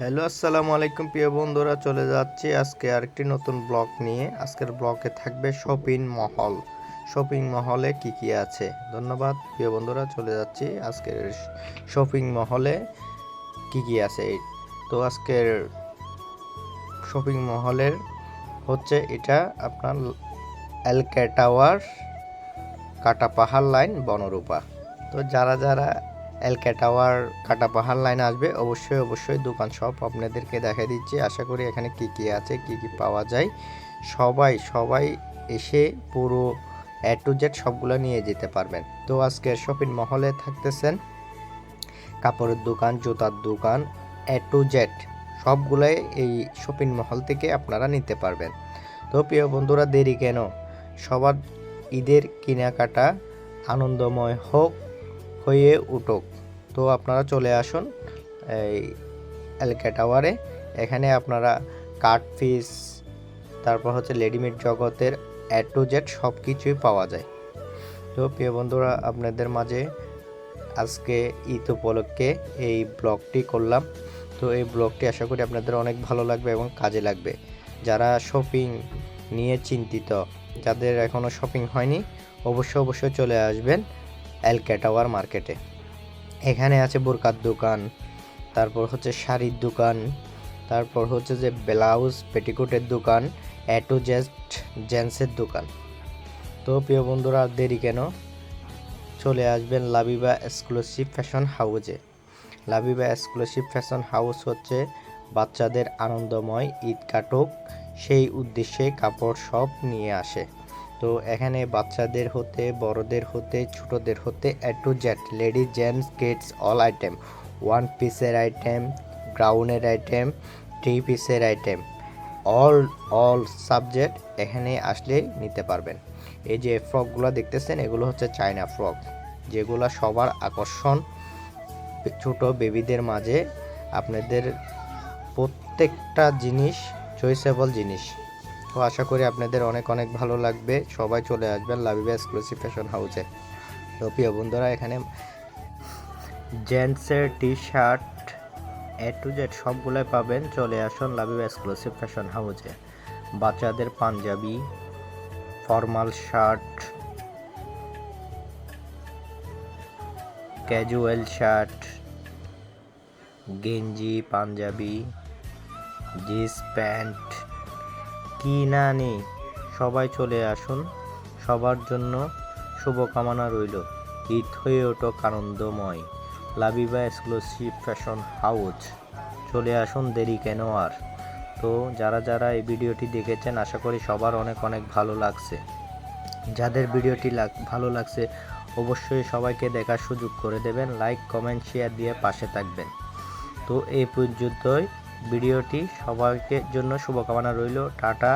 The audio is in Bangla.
হ্যালো, আসসালামু আলাইকুম প্রিয় বন্ধুরা, চলে যাচ্ছি আজকে আরেকটি নতুন ব্লগ নিয়ে। আজকের ব্লগে থাকবে শপিং মহল। শপিং মহলে কি কি আছে? ধন্যবাদ প্রিয় বন্ধুরা, চলে যাচ্ছি আজকের শপিং মহলে কি কি আছে। তো আজকের শপিং মহলের হচ্ছে এটা আপনার এলকে টাওয়ার, কাটা পাহাড় লাইন, বনরূপা। তো যারা যারা এলকে টাওয়ার কাটা পাহাড় লাইন আসবে। অবশ্যই অবশ্যই দোকান সব আপনাদেরকে দেখা দিচ্ছি। আশা করি এখানে কি কি আছে, কি কি পাওয়া যায়। সবাই সবাই এসে পুরো এ টু জেড সবগুলো নিয়ে যেতে পারবেন। তো আজকে শপিং মহলে থাকতেছেন কাপড়ের দোকান, জুতার দোকান এ টু জেড সবগুলাই এই শপিং মহল থেকে আপনারা নিতে পারবেন। তো প্রিয় বন্ধুরা, দেরি কেন? সবার ঈদের কেনাকাটা আনন্দময় হোক হয়ে উঠুক। তো আপনারা চলে আসুন এই এলকে টাওয়ারে এখানে আপনারা কাঠ পিস তারপর হচ্ছে রেডিমেড জগতের এ টু জেড সব কিছুই পাওয়া যায়। তো প্রিয় বন্ধুরা, আপনাদের মাঝে আজকে ঈদ উপলক্ষে এই ব্লগটি করলাম। তো এই ব্লগটি আশা করি আপনাদের অনেক ভালো লাগবে এবং কাজে লাগবে। যারা শপিং নিয়ে চিন্তিত, যাদের এখনও শপিং হয়নি, অবশ্যই অবশ্যই চলে আসবেন। এলকে টাওয়ার মার্কেটে এখানে আছে বোরকার দোকান, তারপর হচ্ছে শাড়ির দোকান, তারপর হচ্ছে যে ব্লাউজ, পেটিকোটের দোকান অ্যাটো জেস্ট জেন্টসের দোকান। তো প্রিয় বন্ধুরা আর দেরি কেন? চলে আসবেন লাবিবা এক্সক্লুসিভ ফ্যাশন হাউজে লাবিবা এক্সক্লুসিভ ফ্যাশন হাউস হচ্ছে বাচ্চাদের আনন্দময় ঈদ কাটক, সেই উদ্দেশ্যে কাপড় সব নিয়ে আসে। তো এখানে বাচ্চাদের হতে, বড়দের হতে, ছোটদের হতে, A to Z ladies gents, kids, all item. One পিসের আইটেম, গ্রাউনের আইটেম, থ্রি পিসের আইটেম। অল অল সাবজেক্ট এখানে আসলে নিতে পারবেন। এই যে ফ্রকগুলো দেখতেছেন, এগুলো হচ্ছে চায়না ফ্রক, যেগুলো সবার আকর্ষণ ছোট বেবিদের মাঝে আপনাদের প্রত্যেকটা জিনিস চয়েসেবল জিনিস। আশা করি আপনাদের অনেক অনেক ভালো লাগবে। সবাই চলে আসবেন লাভিবা এক্সক্লুসিভ ফ্যাশন হাউসে তো প্রিয় বন্ধুরা, এখানে জেন্টসের T shirt A to Z সবগুলোই পাবেন। চলে আসুন লাভিবা এক্সক্লুসিভ ফ্যাশন হাউসে বাচ্চাদের punjabi formal shirt casual shirt গেঞ্জি, পাঞ্জাবি জিন্স প্যান্ট কি না নেই, সবাই চলে আসুন। সবার জন্য শুভকামনা রইল। ঈদ হয়ে ওঠক আনন্দময়। লাবিবা এক্সক্লুসিভ ফ্যাশন হাউস চলে আসুন, দেরি কেন আর? তো, যারা যারা এই ভিডিওটি দেখেছেন, আশা করি সবার অনেক অনেক ভালো লাগছে। যাদের ভিডিওটি ভালো লাগছে, অবশ্যই সবাইকে দেখার সুযোগ করে দেবেন। লাইক, কমেন্ট, শেয়ার দিয়ে পাশে থাকবেন। তো এই পর্যন্তই। ভিডিওটি সবাইকে জন্য শুভকামনা রইল। টাটা।